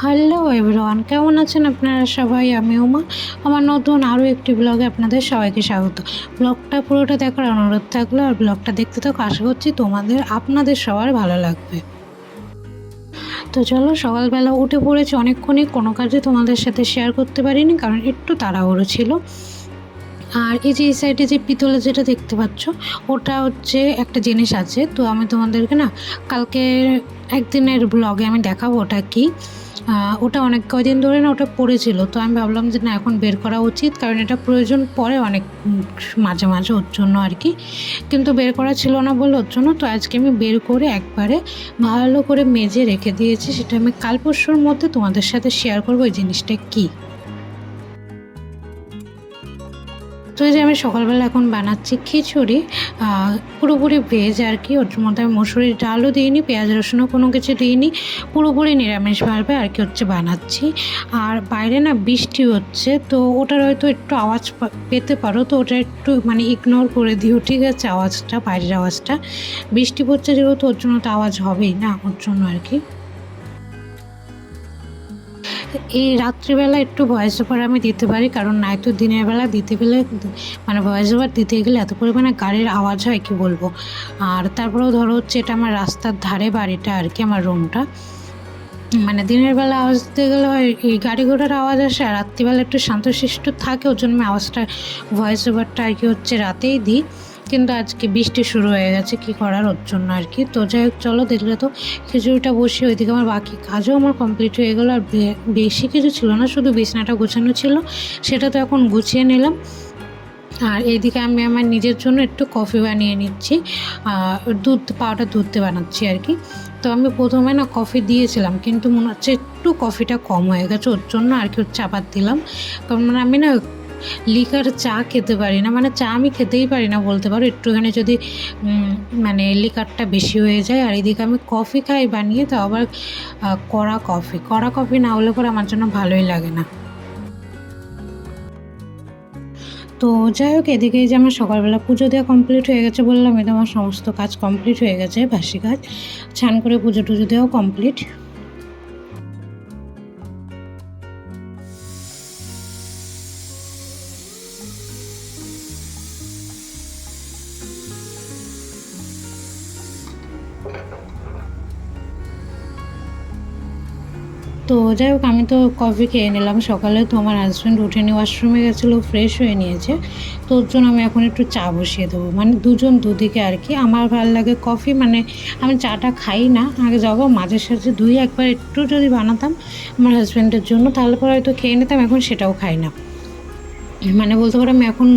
Hello everyone কেমন আছেন আপনারা সবাই? আমি উমা। আমার নতুন আরও একটি ব্লগে আপনাদের সবাইকে স্বাগত। ব্লগটা পুরোটা দেখার অনুরোধ থাকল, আর ব্লগটা দেখতে থাকো, আশা করছি তোমাদের, আপনাদের সবার ভালো লাগবে। তো চলো, সকালবেলা উঠে পড়েছি। অনেকক্ষণই কোনো কাজে তোমাদের সাথে শেয়ার করতে পারিনি, কারণ একটু তাড়াহুড়ো ছিল। আর এই যে, এই সাইডে যে পিতলে যেটা দেখতে পাচ্ছ, ওটা হচ্ছে একটা জিনিস আছে। তো আমি তোমাদেরকে না কালকে একদিনের ব্লগে আমি দেখাবো ওটা কি। ওটা অনেক কদিন ধরে না ওটা পড়েছিল, তো আমি ভাবলাম যে না, এখন বের করা উচিত, কারণ এটা প্রয়োজন পড়ে অনেক মাঝে মাঝে ওর জন্য আর কি। কিন্তু বের করা ছিল না বলে ওর জন্য, তো আজকে আমি বের করে একবারে ভালো করে মেজে রেখে দিয়েছি, সেটা আমি কাল পরশুর মধ্যে তোমাদের সাথে শেয়ার করব, এই জিনিসটা কী? তো এই যে আমি সকালবেলা এখন বানাচ্ছি খিচুড়ি পুরোপুরি ভেজ আর কি। ওর মধ্যে আমি মসুরির ডালও দিইনি, পেঁয়াজ রসুনও কোনো কিছু দিইনি। পুরোপুরি নিরামিষভাবে আর কি হচ্ছে বানাচ্ছি। আর বাইরে না বৃষ্টি হচ্ছে, তো ওটার হয়তো একটু আওয়াজ পেতে পারো, তো ওটা একটু মানে ইগনোর করে দিও, ঠিক আছে? আওয়াজটা, বাইরের আওয়াজটা। বৃষ্টি পড়ছে যেহেতু, ওর জন্য তো আওয়াজ হবেই না, ওর জন্য আর কি। এই রাত্রিবেলা একটু ভয়েস ওভার আমি দিতে পারি, কারণ নাই তো দিনের বেলা দিতে গেলে মানে ভয়েস ওভার দিতে গেলে এত পরিমাণে গাড়ির আওয়াজ হয়, কি বলব? আর তারপরেও ধরো হচ্ছে এটা আমার রাস্তার ধারে বাড়িটা আর কি, আমার রুমটা মানে দিনের বেলা আওয়াজ দিতে গেলে হয়, এই গাড়ি ঘোড়ার আওয়াজ আসে, আর রাত্রিবেলা একটু শান্তশিষ্ট থাকে, ওর জন্য আমি আওয়াজটা ভয়েস ওভারটা আর কি হচ্ছে রাতেই দিই। কিন্তু আজকে বৃষ্টি শুরু হয়ে গেছে, কি করার ওর জন্য আর কি। তো যাই হোক, চলো দেখলে তো খিচুড়িটা বসিয়ে ওইদিকে আমার বাকি কাজও আমার কমপ্লিট হয়ে গেলো। আর বেশি কিছু ছিল না, শুধু বিছনাটা গোছানো ছিল, সেটা তো এখন গুছিয়ে নিলাম। আর এইদিকে আমি আমার নিজের জন্য একটু কফি বানিয়ে নিচ্ছি দুধ, পাউডার দুধ দিয়ে বানাচ্ছি আর কি। তো আমি প্রথমে না কফি দিয়েছিলাম, কিন্তু মনে হচ্ছে একটু কফিটা কম হয়ে গেছে, ওর জন্য আর কি আবার দিলাম। কারণ মানে আমি না লিকার চা খেতে পারি না। মানে চা আমি খেতেই পারি না বলতে পারো। একটুখানি যদি মানে লিকারটা বেশি হয়ে যায় আর এদিকে আমি কফি খাই বানিয়ে, তো আবার কড়া কফি। কড়া কফি না হলে পরে আমার জন্য ভালোই লাগে না। তো যাই হোক, এদিকে যে আমার সকালবেলা পুজো দেওয়া কমপ্লিট হয়ে গেছে বললাম এটা আমার সমস্ত কাজ কমপ্লিট হয়ে গেছে, বাসি কাজ। ছান করে পুজো টুজো দেওয়াও কমপ্লিট তো যাই হোক, আমি তো কফি খেয়ে নিলাম। সকালে তো আমার হাজব্যান্ড উঠেনি ওয়াশরুমে গেছিল ফ্রেশ হয়ে নিয়েছে। তো ওর জন্য আমি এখন একটু চা বসিয়ে দেবো। মানে দুজন দুদিকে আর কি। আমার ভালো লাগে কফি মানে আমি চাটা খাই না। আগে যাব, মাঝে সাঝে দুই, একবার একটু যদি বানাতাম আমার হাজব্যান্ডের জন্য, তাহলে পরে হয়তো খেয়ে নিতাম, এখন সেটাও খাই না। মানে বলতে পারো আমি এখন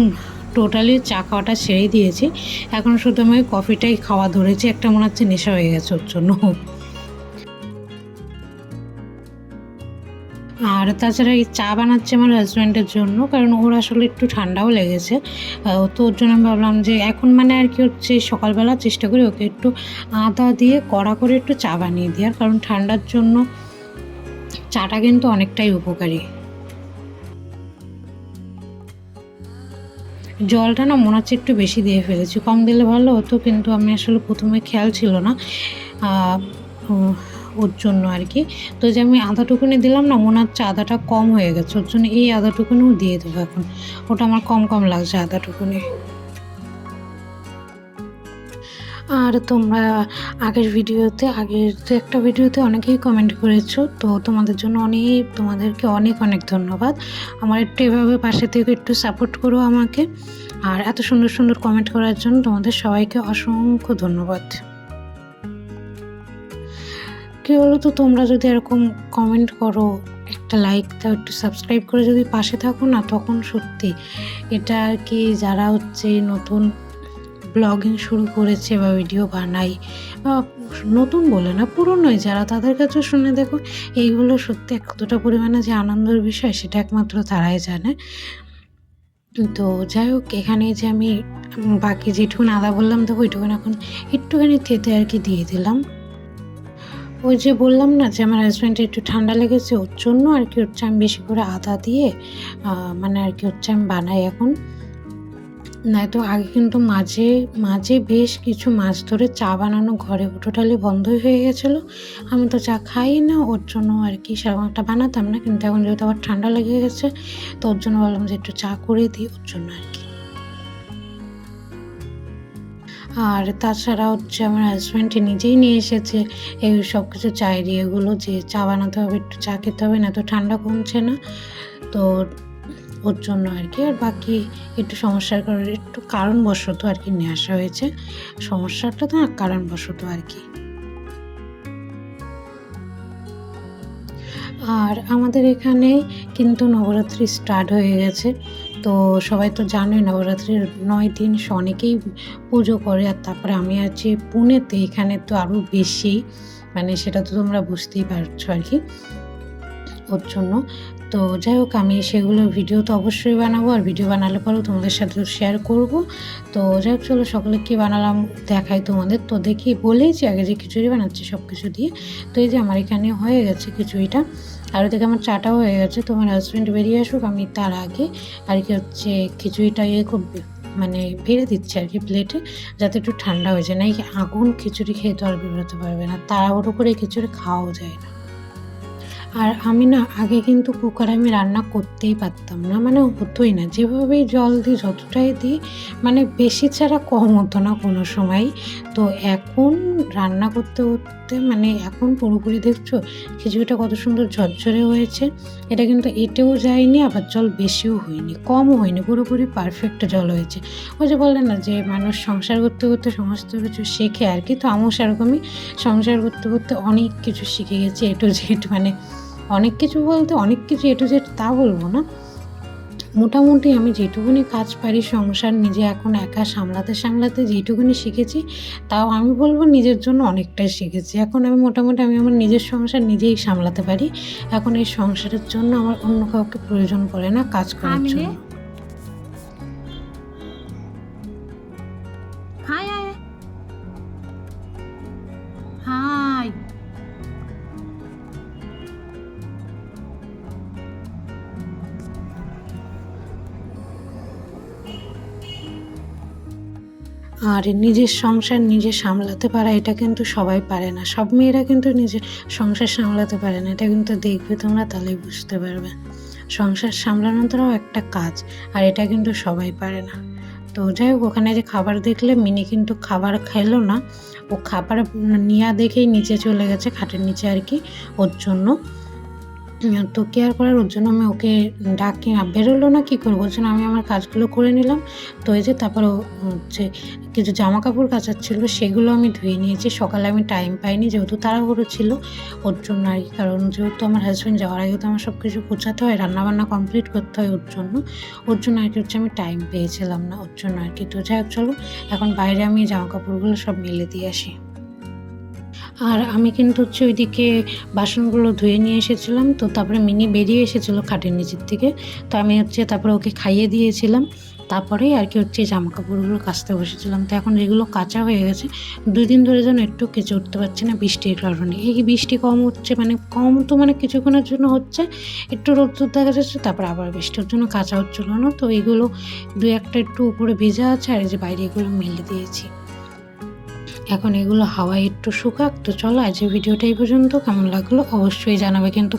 টোটালি চা খাওয়াটা ছেড়েই দিয়েছি। এখন শুধু আমি কফিটাই খাওয়া ধরেছি, একটা মনে হচ্ছে নেশা হয়ে গেছে ওর জন্য। আর তাছাড়া এই চা বানাচ্ছে আমার হাজব্যান্ডের জন্য, কারণ ওর আসলে একটু ঠান্ডাও লেগেছে। তো ওর জন্য আমি ভাবলাম যে এখন মানে আর কি হচ্ছে সকালবেলা চেষ্টা করি ওকে একটু আদা দিয়ে কড়া করে একটু চা বানিয়ে দিই আর কারণ ঠান্ডার জন্য চাটা কিন্তু অনেকটাই উপকারী। জলটা না মনে হচ্ছে একটু বেশি দিয়ে ফেলেছি। কম দিলে ভালো হতো, কিন্তু আমি আসলে প্রথমে খেয়াল ছিল না ওর জন্য আর কি। তো যে আমি আদাটুকুনি দিলাম না, মনে হচ্ছে আদাটা কম হয়ে গেছে, ওর জন্য এই আদাটুকুনিও দিয়ে দেবো এখন। ওটা আমার কম কম লাগছে আদাটুকুনি আর তোমরা আগের ভিডিওতে, আগের একটা ভিডিওতে অনেকেই কমেন্ট করেছ, তো তোমাদের জন্য অনেক, তোমাদেরকে অনেক অনেক ধন্যবাদ। আমার একটু এভাবে পাশে থেকে একটু সাপোর্ট করো আমাকে। আর এত সুন্দর সুন্দর কমেন্ট করার জন্য তোমাদের সবাইকে অসংখ্য ধন্যবাদ। কী বলো তো তোমরা যদি এরকম কমেন্ট করো, একটা লাইক দাও, একটু সাবস্ক্রাইব করে যদি পাশে থাকো না, তখন সত্যি এটা আর কি যারা হচ্ছে নতুন ব্লগিং শুরু করেছে বা ভিডিও বানাই নতুন বলে না পুরনোই যারা তাদের কাছে শুনে দেখো, এইগুলো সত্যি কতটা পরিমাণে যে আনন্দের বিষয়, সেটা একমাত্র তারাই জানে। তো যাই হোক, এখানে যে আমি বাকি যেটুকুন আদা বললাম, দেখো, ওইটুকুন এখন একটুখানি থেতে আর কি দিয়ে দিলাম। ওই যে বললাম না যে আমার হাজব্যান্ডের একটু ঠান্ডা লেগেছে, ওর জন্য আর কি হচ্ছে আমি বেশি করে আদা দিয়ে মানে আর কি হচ্ছে আমি বানাই এখন। নয়তো আগে কিন্তু মাঝে মাঝে বেশ কিছু মাস ধরে চা বানানো ঘরে টোটালি বন্ধই হয়ে গেছিল। আমি তো চা খাই না, ওর জন্য আর কি সেরকম একটা বানাতাম না, কিন্তু এখন যেহেতু আবার ঠান্ডা লেগে গেছে, তো ওর জন্য বললাম যে একটু চা করে দিই ওর জন্য আর কি। আর তাছাড়া হচ্ছে আমার হাজব্যান্ড নিজেই নিয়ে এসেছে, এই সব কিছু চায়ের ইয়েগুলো যে চা বানাতে হবে, একটু চা খেতে হবে, না তো ঠান্ডা কমছে না। তো ওর জন্য আর কি। আর বাকি একটু সমস্যার কারণে একটু কারণবশত আর কি নিয়ে আসা হয়েছে। সমস্যাটা তো কারণবশত আর কি। আর আমাদের এখানে কিন্তু নবরাত্রি স্টার্ট হয়ে গেছে। তো সবাই তো জানোই নবরাত্রির নয় দিন অনেকেই পুজো করে। আর তারপরে আমি আছি পুনেতে, এখানে তো আরও বেশি। মানে সেটা তো তোমরা বুঝতেই পারছ আর কি। ওর জন্য। তো যাই হোক, আমি সেগুলো ভিডিও তো অবশ্যই বানাবো, আর ভিডিও বানালে পরেও তোমাদের সাথে শেয়ার করব। তো যাই হোক, চলো সকলে কী বানালাম দেখাই তোমাদের। তো দেখি বলেইছি আগে যে খিচুড়ি বানাচ্ছি সব কিছু দিয়ে। তো এই যে আমার এখানে হয়ে গেছে খিচুড়িটা। আর ওদিকে আমার চাটাও হয়ে গেছে। তোমার হাজব্যান্ড বেরিয়ে আসুক, আমি তার আগে আর কি হচ্ছে খিচুড়িটা ইয়ে খুব মানে ভেড়ে দিচ্ছে আর কি প্লেটে যাতে একটু ঠান্ডা হয়ে যায়। না আগুন খিচুড়ি খেয়ে তো আর বেরোতে পারবে না। তাড়াহুড়ো করে খিচুড়ি খাওয়াও যায় না। আর আমি না, আগে কিন্তু কুকারে আমি রান্না করতেই পারতাম না। মানে হতোই না। যেভাবেই জল দিই, যতটাই দিই মানে বেশি ছাড়া কম হতো না কোনো সময়। তো এখন রান্না করতে করতে মানে এখন পুরোপুরি দেখছ, খিচুড়িটা কত সুন্দর ঝরঝরে হয়েছে। এটা কিন্তু এটেও যায়নি, আবার জল বেশিও হয়নি, কমও হয়নি, পুরোপুরি পারফেক্ট জল হয়েছে। ওই যে বললেন না যে, মানুষ সংসার করতে করতে সমস্ত কিছু শেখে আর কি। তো আমিও সেরকমই সংসার করতে করতে অনেক কিছু শিখে গেছি, এ টু জেড মানে অনেক কিছু বলতে অনেক কিছু এ টু জেড তা বলব না। মোটামুটি আমি যেটুকুনি কাজ পারি সংসার নিজে এখন একা সামলাতে সামলাতে যেটুকুনি শিখেছি তাও আমি বলব নিজের জন্য অনেকটাই শিখেছি। এখন আমি মোটামুটি আমি আমার নিজের সংসার নিজেই সামলাতে পারি। এখন এই সংসারের জন্য আমার অন্য কাউকে প্রয়োজন পড়ে না কাজ করার? জন্য। আর নিজের সংসার নিজে সামলাতে পারা, এটা কিন্তু সবাই পারে না। সব মেয়েরা কিন্তু নিজের সংসার সামলাতে পারে না, এটা কিন্তু দেখবে তোমরা, তাহলেই বুঝতে পারবে। সংসার সামলানোটাও একটা কাজ, আর এটা কিন্তু সবাই পারে না। তো যাই হোক, ওখানে যে খাবার দেখলে, মিনি কিন্তু খাবার খেলো না। ও খাবার নিয়া দেখেই নিচে চলে গেছে, খাটের নিচে আর কি, ওর জন্য। তো কেয়ার করার ওর জন্য আমি ওকে ডাকি। বেরোলো না কী করব? ওর জন্য আমি আমার কাজগুলো করে নিলাম। তো এই যে তারপর হচ্ছে কিছু জামা কাপড় কাচার ছিল, সেগুলো আমি ধুয়ে নিয়েছি। সকালে আমি টাইম পাইনি, যেহেতু তাড়াহুড়ো ছিল ওর জন্য আর কি। কারণ যেহেতু আমার হাজব্যান্ড যাওয়ার আগে তো আমার সব কিছু গোছাতে হয়, রান্নাবান্না কমপ্লিট করতে হয় ওর জন্য। ওর জন্য আর কি হচ্ছে আমি টাইম পেয়েছিলাম না ওর জন্য আর কি। তো যাই হোক, চলো, এখন বাইরে আমি জামা কাপড়গুলো সব মেলে দিয়ে আসি। আর আমি কিন্তু হচ্ছে ওইদিকে বাসনগুলো ধুয়ে নিয়ে এসেছিলাম, তো তারপরে মিনি বেরিয়ে এসেছিল খাটের নিচের থেকে তো আমি হচ্ছে তারপরে ওকে খাইয়ে দিয়েছিলাম, তারপরে আর কি হচ্ছে জামা কাপড়গুলো কাচতে বসেছিলাম। তো এখন এগুলো কাঁচা হয়ে গেছে দুই দিন ধরে যেন একটু কেচে উঠতে পারছি না বৃষ্টির কারণে। এই বৃষ্টি কম হচ্ছে মানে কম তো মানে কিছুক্ষণের জন্য হচ্ছে, একটু রোদ দেখা যাচ্ছে, তারপর আবার বৃষ্টির জন্য কাঁচা হচ্ছিল না। তো এইগুলো দু একটা একটু উপরে ভেজা আছে, আর এই যে বাইরে এগুলো মেলে দিয়েছি। এখন এগুলো হাওয়ায় একটু শুকাক, তো চলো আজকে ভিডিওটা এই পর্যন্ত। কেমন লাগল অবশ্যই জানাবে, কিন্তু